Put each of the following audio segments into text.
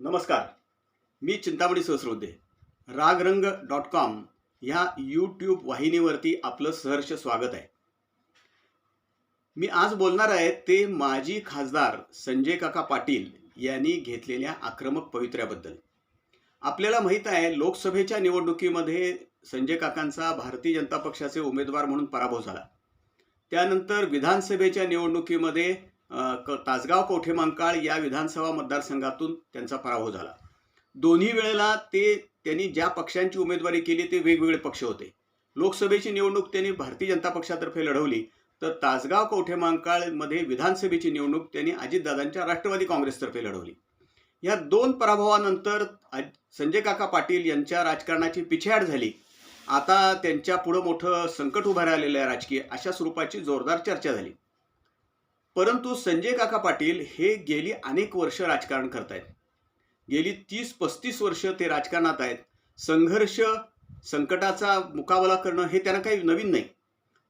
नमस्कार. मी Chintamani Sahasrode. Ragrang dot com ह्या यूट्यूब वाहिनीवरती आपलं सहर्ष स्वागत आहे. मी आज बोलणार आहे ते माजी खासदार संजय काका पाटील यांनी घेतलेल्या आक्रमक पवित्र्याबद्दल. आपल्याला माहीत आहे लोकसभेच्या निवडणुकीमध्ये संजय काकांचा भारतीय जनता पक्षाचे उमेदवार म्हणून पराभव झाला. त्यानंतर विधानसभेच्या निवडणुकीमध्ये क- तासगाव कवठेमंकाळ या विधानसभा मतदारसंघातून त्यांचा पराभव झाला. दोन्ही वेळेला ते त्यांनी ज्या पक्षांची उमेदवारी केली ते वेगवेगळे पक्ष होते. लोकसभेची निवडणूक त्यांनी भारतीय जनता पक्षातर्फे लढवली तर तासगाव कवठेमंकाळमध्ये विधानसभेची निवडणूक त्यांनी अजितदादांच्या राष्ट्रवादी काँग्रेसतर्फे लढवली. या दोन पराभवानंतर संजय काका पाटील यांच्या राजकारणाची पिछेहाट झाली. आता त्यांच्या पुढं मोठं संकट उभं राहिलेलं आहे राजकीय अशा स्वरूपाची जोरदार चर्चा झाली. परंतु संजय काका पाटील हे गेली अनेक वर्ष राजकारण करतायत. गेली तीस पस्तीस वर्ष ते राजकारणात आहेत. संघर्ष संकटाचा मुकाबला करणं हे त्यांना काही नवीन नाही.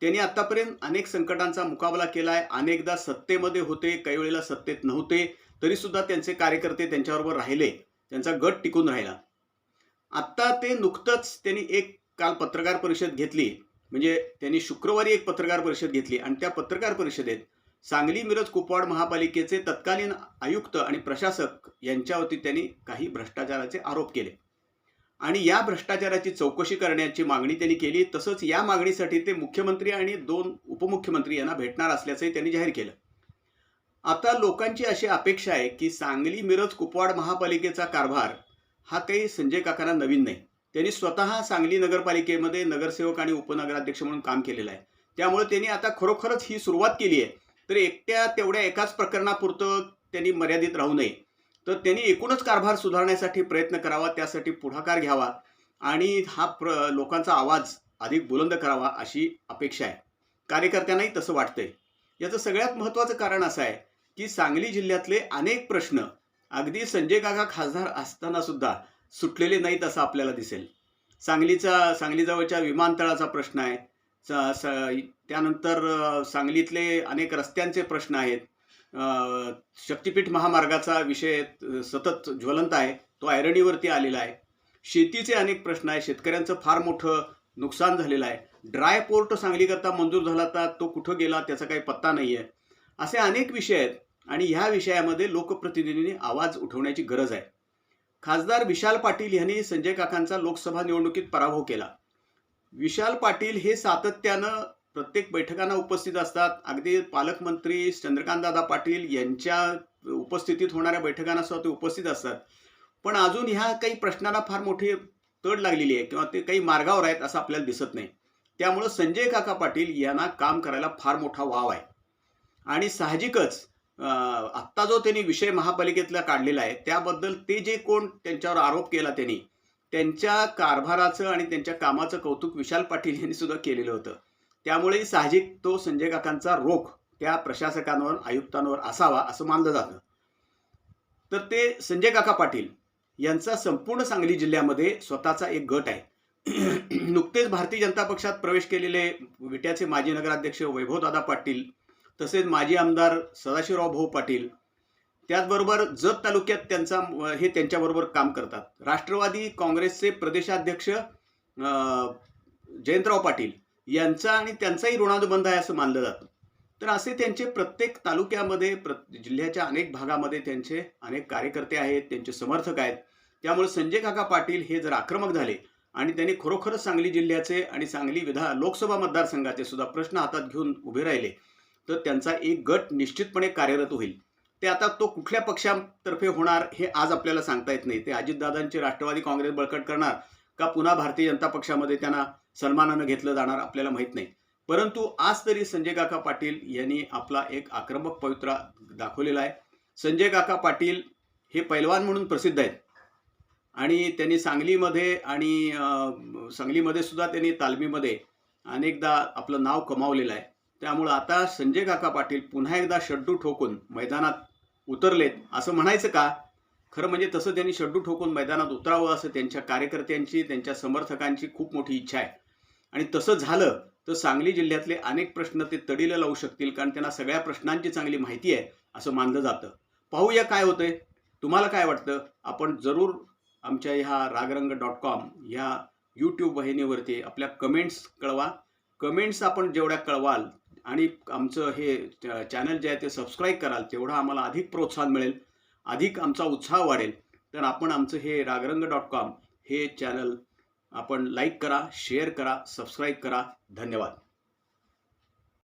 त्यांनी आतापर्यंत अनेक संकटांचा मुकाबला केला आहे अनेकदा सत्तेमध्ये होते काही वेळेला सत्तेत नव्हते. तरीसुद्धा त्यांचे कार्यकर्ते त्यांच्याबरोबर राहिले. त्यांचा गट टिकून राहिला. आत्ता ते नुकतंच त्यांनी एक काल पत्रकार परिषद घेतली. म्हणजे त्यांनी शुक्रवारी एक पत्रकार परिषद घेतली. आणि त्या पत्रकार परिषदेत सांगली मिरज कुपवाड महापालिकेचे तत्कालीन आयुक्त आणि प्रशासक यांच्यावरती त्यांनी काही भ्रष्टाचाराचे आरोप केले. आणि या भ्रष्टाचाराची चौकशी करण्याची मागणी त्यांनी केली. तसंच या मागणीसाठी ते मुख्यमंत्री आणि दोन उपमुख्यमंत्री यांना भेटणार असल्याचंही त्यांनी जाहीर केलं. आता लोकांची अशी अपेक्षा आहे की सांगली मिरज कुपवाड महापालिकेचा कारभार हा काही संजय काकांना नवीन नाही. त्यांनी स्वतः सांगली नगरपालिकेमध्ये नगरसेवक आणि उपनगराध्यक्ष म्हणून काम केलेलं आहे. त्यामुळे त्यांनी आता खरोखरच ही सुरुवात केली आहे. तर एकट्या तेवढ्या एकाच प्रकरणापुरतं त्यांनी मर्यादित राहू नये. तर त्यांनी एकूणच कारभार सुधारण्यासाठी प्रयत्न करावा त्यासाठी पुढाकार घ्यावा आणि हा प्र लोकांचा आवाज अधिक बुलंद करावा अशी अपेक्षा आहे. कार्यकर्त्यांनाही तसं वाटतंय. याचं सगळ्यात महत्त्वाचं कारण असं आहे की सांगली जिल्ह्यातले अनेक प्रश्न अगदी संजय काका खासदार असताना सुद्धा सुटलेले नाहीत असं आपल्याला दिसेल. सांगलीचा सांगलीजवळच्या विमानतळाचा प्रश्न आहे त्यानंतर सांगलीतले अनेक रस्त्यांचे प्रश्न आहेत. शक्तिपीठ महामार्गाचा विषय सतत ज्वलंत आहे. तो ऐरणीवरती आलेला आहे. शेतीचे अनेक प्रश्न आहे शेतकऱ्यांचं फार मोठं नुकसान झालेलं आहे. ड्राय पोर्ट सांगलीकरता मंजूर झाला तर तो कुठं गेला त्याचा काही पत्ता नाही आहे. असे अनेक विषय आहेत आणि ह्या विषयामध्ये लोकप्रतिनिधींनी आवाज उठवण्याची गरज आहे. खासदार विशाल पाटील यांनी संजय काकांचा लोकसभा निवडणुकीत पराभव केला. विशाल पाटील हे सातत्यानं प्रत्येक बैठकांना उपस्थित असतात. अगदी पालकमंत्री चंद्रकांतदादा पाटील यांच्या उपस्थितीत होणाऱ्या बैठकांना सुद्धा ते उपस्थित असतात. पण अजून ह्या काही प्रश्नांना फार मोठी तड लागलेली आहे किंवा ते काही मार्गावर आहेत असं आपल्याला दिसत नाही. त्यामुळं संजय काका पाटील यांना काम करायला फार मोठा वाव आहे. आणि साहजिकच आत्ता जो त्यांनी विषय महापालिकेतला काढलेला आहे त्याबद्दल ते जे कोण त्यांच्यावर आरोप केला त्यांनी त्यांच्या कारभाराचं आणि त्यांच्या कामाचं कौतुक विशाल पाटील यांनी सुद्धा केलेलं होतं. त्यामुळे साहजिक तो संजय काकांचा रोख त्या प्रशासकांवर आयुक्तांवर असावा असं मानलं जातं. तर ते संजय काका पाटील यांचा संपूर्ण सांगली जिल्ह्यामध्ये स्वतःचा एक गट आहे. नुकतेच भारतीय जनता पक्षात प्रवेश केलेले विट्याचे माजी नगराध्यक्ष वैभवदादा पाटील तसेच माजी आमदार सदाशिवराव भाऊ पाटील त्याचबरोबर जत तालुक्यात त्यांचा हे त्यांच्याबरोबर काम करतात. राष्ट्रवादी काँग्रेसचे प्रदेशाध्यक्ष जयंतराव पाटील यांचा आणि त्यांचाही ऋणानुबंध आहे असं मानलं जातं. तर असे त्यांचे प्रत्येक तालुक्यामध्ये प्र जिल्ह्याच्या अनेक भागामध्ये त्यांचे अनेक कार्यकर्ते आहेत त्यांचे समर्थक आहेत. त्यामुळे संजय काका पाटील हे जर आक्रमक झाले आणि त्यांनी खरोखरच सांगली जिल्ह्याचे आणि सांगली विधा लोकसभा मतदारसंघाचे सुद्धा प्रश्न हातात घेऊन उभे राहिले तर त्यांचा एक गट निश्चितपणे कार्यरत होईल. ते आता तो कुठल्या पक्षातर्फे होणार हे आज आपल्याला सांगता येत नाही. ते अजितदादांची राष्ट्रवादी काँग्रेस बळकट करणार का पुन्हा भारतीय जनता पक्षामध्ये त्यांना सन्मानानं घेतलं जाणार आपल्याला माहीत नाही. परंतु आज तरी संजय काका पाटील यांनी आपला एक आक्रमक पवित्रा दाखवलेला आहे. संजय काका पाटील हे पैलवान म्हणून प्रसिद्ध आहेत. आणि त्यांनी सांगलीमध्ये आणि सांगलीमध्ये सुद्धा त्यांनी तालमीमध्ये अनेकदा आपलं नाव कमावलेलं आहे. त्यामुळं आता संजय काका पाटील पुन्हा एकदा शड्डू ठोकून मैदानात उतरलेत. असं म्हणायचं का? खरं म्हणजे तसं त्यांनी शड्डू ठोकून मैदानात उतरावं असं त्यांच्या कार्यकर्त्यांची त्यांच्या समर्थकांची खूप मोठी इच्छा आहे. आणि तसं झालं तर सांगली जिल्ह्यातले अनेक प्रश्न ते तडीला लावू शकतील कारण त्यांना सगळ्या प्रश्नांची चांगली माहिती आहे असं मानलं जातं. पाहूया काय होतंय. तुम्हाला काय वाटतं? आपण जरूर आमच्या ह्या रागरंग डॉट कॉम ह्या यूट्यूब वाहिनीवरती आपल्या कमेंट्स कळवा. कमेंट्स आपण जेवढ्या कळवाल आणि आमचं हे चॅनल जे आहे ते सबस्क्राईब कराल तेवढं आम्हाला अधिक प्रोत्साहन मिळेल अधिक आमचा उत्साह वाढेल. तर आपण आमचं हे रागरंग डॉट कॉम हे चॅनल आपण लाईक करा शेअर करा सबस्क्राईब करा. धन्यवाद.